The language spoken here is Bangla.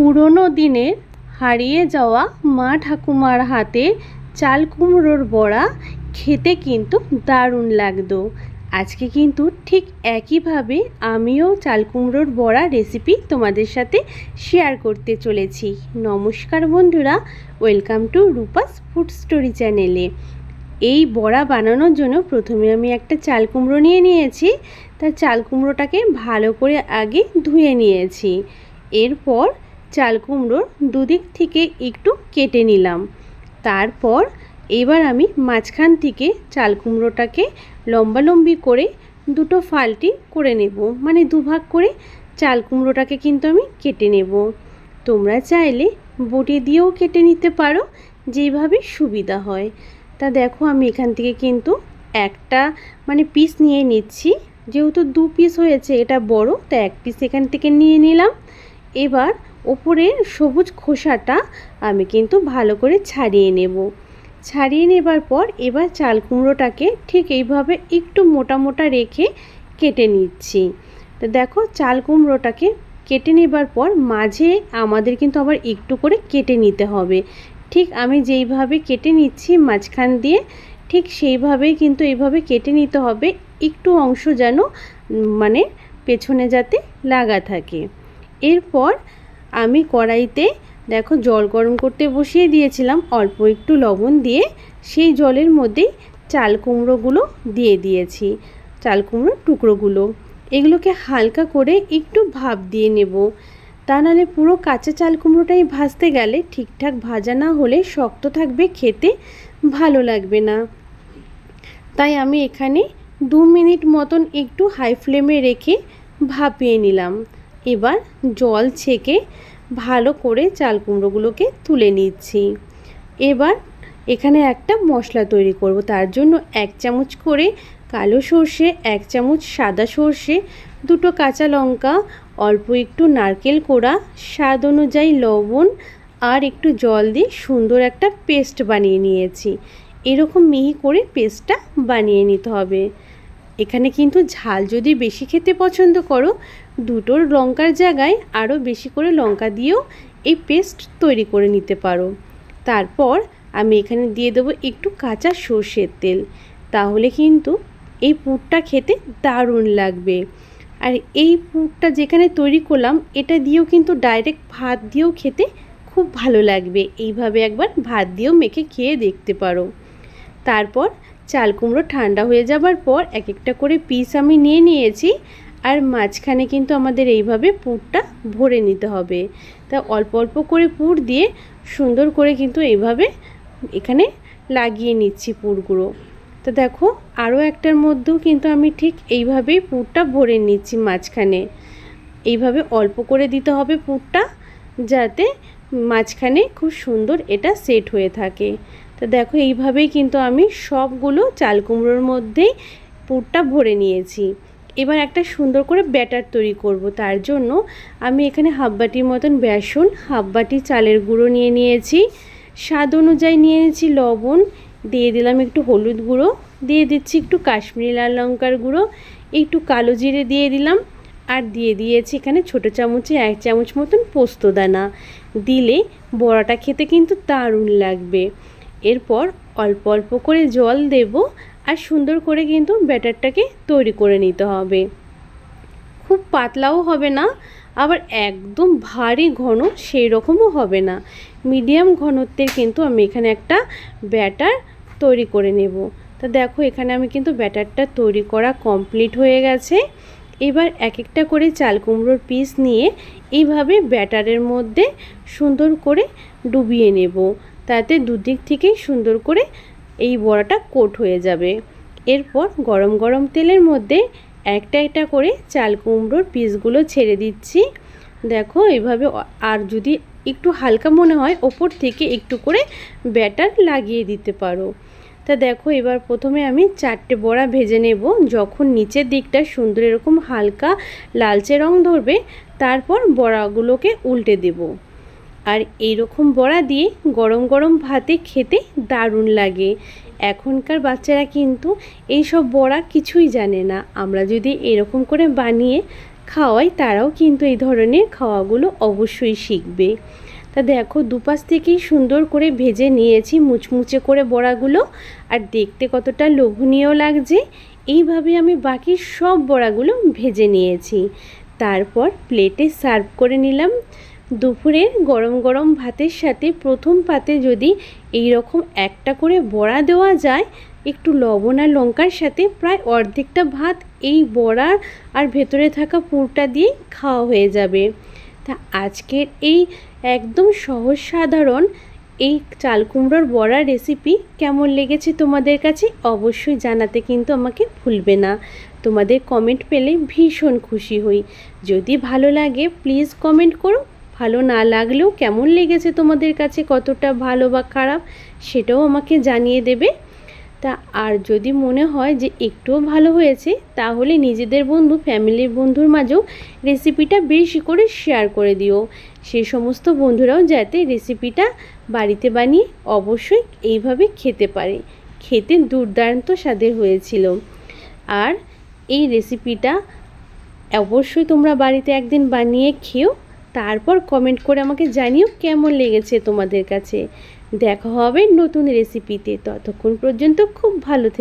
পুরনো দিনের হারিয়ে যাওয়া মা ঠাকুমার হাতে চাল কুমড়োর বড়া খেতে কিন্তু দারুণ লাগতো। আজকে কিন্তু ঠিক একইভাবে আমিও চাল কুমড়োর বড়া রেসিপি তোমাদের সাথে শেয়ার করতে চলেছি। নমস্কার বন্ধুরা welcome to Rupa's food story চ্যানেলে এই বড়া বানানোর জন্য প্রথমে আমি একটা চাল কুমড়ো নিয়ে নিয়েছি। তার চাল কুমড়োটাকে ভালো করে আগে ধুয়ে নিয়েছি। এরপর চাল কুমড়োর দুদিক থেকে একটু কেটে নিলাম। তারপর এবার আমি মাঝখান থেকে চাল কুমড়োটাকে লম্বালম্বি করে দুটো ফালটি করে নেব। মানে দুভাগ করে চাল কুমড়োটাকে কিন্তু আমি কেটে নেব। তোমরা চাইলে বটি দিয়েও কেটে নিতে পারো যেইভাবে সুবিধা হয়। তা দেখো আমি এখান থেকে কিন্তু একটা মানে পিস নিয়ে নিচ্ছি। যেহেতু দু পিস হয়েছে, এটা বড়, তা এক পিস এখান থেকে নিয়ে নিলাম। এবার ওপরের সবুজ খোসাটা আমি কিন্তু ভালো করে ছাড়িয়ে নেব। ছাড়িয়ে নেবার পর এবার চাল কুমড়োটাকে ঠিক এইভাবে একটু মোটা মোটা রেখে কেটে নিচ্ছি। তো দেখো চাল কুমড়োটাকে কেটে নেবার পর মাঝে আমাদের কিন্তু আবার একটু করে কেটে নিতে হবে। ঠিক আমি যেইভাবে কেটে নিচ্ছি মাঝখান দিয়ে, ঠিক সেইভাবেই কিন্তু এইভাবে কেটে নিতে হবে। একটু অংশ যেন মানে পেছনে যাতে লাগা থাকে। এরপর আমি কড়াইতে দেখো জল গরম করতে বসিয়ে দিয়েছিলাম, অল্প একটু লবণ দিয়ে সেই জলের মধ্যেই চাল কুমড়োগুলো দিয়ে দিয়েছি, চাল কুমড়োর টুকরোগুলো। এগুলোকে হালকা করে একটু ভাপ দিয়ে নেব। তা নাহলে পুরো কাঁচা চাল কুমড়োটাই ভাজতে গেলে ঠিকঠাক ভাজা না হলে শক্ত থাকবে, খেতে ভালো লাগবে না। তাই আমি এখানে দু মিনিট মতন একটু হাই ফ্লেমে রেখে ভাপিয়ে নিলাম। এবার জল ছেঁকে ভালো করে চাল কুমড়োগুলোকে তুলে নিচ্ছি। এবার এখানে একটা মশলা তৈরি করব, তার জন্য এক চামচ করে কালো সর্ষে, এক চামচ সাদা সর্ষে, দুটো কাঁচা লঙ্কা, অল্প একটু নারকেল কোড়া, স্বাদ অনুযায়ী লবণ আর একটু জল দিয়ে সুন্দর একটা পেস্ট বানিয়ে নিয়েছি। এরকম মিহি করে পেস্টটা বানিয়ে নিতে হবে। এখানে কিন্তু ঝাল যদি বেশি খেতে পছন্দ করো, দুটোর লঙ্কার জায়গায় আরও বেশি করে লঙ্কা দিয়েও এই পেস্ট তৈরি করে নিতে পারো। তারপর আমি এখানে দিয়ে দেবো একটু কাঁচা সর্ষের তেল। তাহলে কিন্তু এই পুরটা খেতে দারুণ লাগবে। আর এই পুরটা যেখানে তৈরি করলাম, এটা দিয়েও কিন্তু ডাইরেক্ট ভাত দিয়েও খেতে খুব ভালো লাগবে। এইভাবে একবার ভাত দিয়েও মেখে খেয়ে দেখতে পারো। তারপর চাল কুমড়ো ঠান্ডা হয়ে যাবার পর এক একটা করে পিস আমি নিয়ে নিয়েছি। আর মাঝখানে কিন্তু আমাদের এইভাবে পুরটা ভরে নিতে হবে। তা অল্প অল্প করে পুর দিয়ে সুন্দর করে কিন্তু এইভাবে এখানে লাগিয়ে নিচ্ছি পুরগুলো। তো দেখো, আরও একটার মধ্যেও কিন্তু আমি ঠিক এইভাবেই পুরটা ভরে নিচ্ছি মাঝখানে। এইভাবে অল্প করে দিতে হবে পুরটা যাতে মাঝখানে খুব সুন্দর এটা সেট হয়ে থাকে। তো দেখো, এইভাবেই কিন্তু আমি সবগুলো চাল কুমড়োর মধ্যেই পুরটা ভরে নিয়েছি। এবার একটা সুন্দর করে ব্যাটার তৈরি করব, তার জন্য আমি এখানে হাফ বাটির মতন বেসন, হাফ বাটি চালের গুঁড়ো নিয়ে নিয়েছি। স্বাদ অনুযায়ী নিয়ে নিয়েছি লবণ, দিয়ে দিলাম একটু হলুদ গুঁড়ো, দিয়ে দিচ্ছি একটু কাশ্মীরি লাল লঙ্কার গুঁড়ো, একটু কালো জিরে দিয়ে দিলাম, আর দিয়ে দিয়েছি এখানে ছোটো চামচে এক চামচ মতন পোস্ত দানা। দিলে বড়াটা খেতে কিন্তু দারুণ লাগবে। এরপর অল্প অল্প করে জল দেব আর সুন্দর করে কিন্তু ব্যাটারটাকে তৈরি করে নিতে হবে। খুব পাতলাও হবে না, আবার একদম ভারী ঘন সেই রকমও হবে না। মিডিয়াম ঘনত্বের কিন্তু আমি এখানে একটা ব্যাটার তৈরি করে নেব। তা দেখো এখানে আমি কিন্তু ব্যাটারটা তৈরি করা কমপ্লিট হয়ে গেছে। এবার এক একটা করে চাল কুমড়োর পিস নিয়ে এইভাবে ব্যাটারের মধ্যে সুন্দর করে ডুবিয়ে নেব। তাতে দুদিক থেকেই সুন্দর করে এই বড়াটা কোট হয়ে যাবে। এরপর গরম গরম তেলের মধ্যে একটা একটা করে চাল কুমড়োর পিসগুলো ছেড়ে দিচ্ছি। দেখো এইভাবে আর যদি একটু হালকা মনে হয়, ওপর থেকে একটু করে ব্যাটার লাগিয়ে দিতে পারো। তা দেখো, এবার প্রথমে আমি চারটে বড়া ভেজে নেব। যখন নিচের দিকটা সুন্দর এরকম হালকা লালচে রং ধরবে, তারপর বড়াগুলোকে উল্টে দেবো। আর এই রকম বড়া দিয়ে গরম গরম ভাতে খেতে দারুণ লাগে। এখনকার বাচ্চারা কিন্তু এই সব বড়া কিছুই জানে না। আমরা যদি এরকম করে বানিয়ে খাওয়াই, তারাও কিন্তু এই ধরনের খাওয়াগুলো অবশ্যই শিখবে। তা দেখো, দুপাশ থেকেই সুন্দর করে ভেজে নিয়েছি, মুচমুচে করে বড়াগুলো। আর দেখতে কতটা লোভনীয় লাগছে। এইভাবে আমি বাকি সব বড়াগুলো ভেজে নিয়েছি। তারপর প্লেটে সার্ভ করে নিলাম। দুপুরের গরম গরম ভাতের সাথে প্রথম পাতে যদি এই রকম একটা করে বড়া দেওয়া যায়, একটু লবণ আর লঙ্কার সাথে প্রায় অর্ধেকটা ভাত এই বড়ার আর ভেতরে থাকা পুরটা দিয়ে খাওয়া হয়ে যাবে। তা আজকের এই একদম সহজ সাধারণ এই চাল কুমড়োর বড়া রেসিপি কেমন লেগেছে তোমাদের কাছে অবশ্যই জানাতে কিন্তু আমাকে ভুলবে না। তোমাদের কমেন্ট পেলে ভীষণ খুশি হই। যদি ভালো লাগে প্লিজ কমেন্ট করো। ভালো না লাগলেও কেমন লেগেছে তোমাদের কাছে, কতটা ভালো বা খারাপ সেটাও আমাকে জানিয়ে দেবে। তা আর যদি মনে হয় যে একটুও ভালো হয়েছে, তাহলে নিজেদের বন্ধু ফ্যামিলির বন্ধুর মাঝেও রেসিপিটা বেশি করে শেয়ার করে দিও। সে সমস্ত বন্ধুরাও যাতে রেসিপিটা বাড়িতে বানিয়ে অবশ্যই এইভাবে খেতে পারে। খেতে দুর্দান্ত স্বাদের হয়েছিল। আর এই রেসিপিটা অবশ্যই তোমরা বাড়িতে একদিন বানিয়ে খেও তারপর কমেন্ট করে আমাকে জানিও কেমন লেগেছে তোমাদের কাছে। দেখা হবে নতুন রেসিপিতে ততক্ষণ পর্যন্ত খুব ভালো থেকো।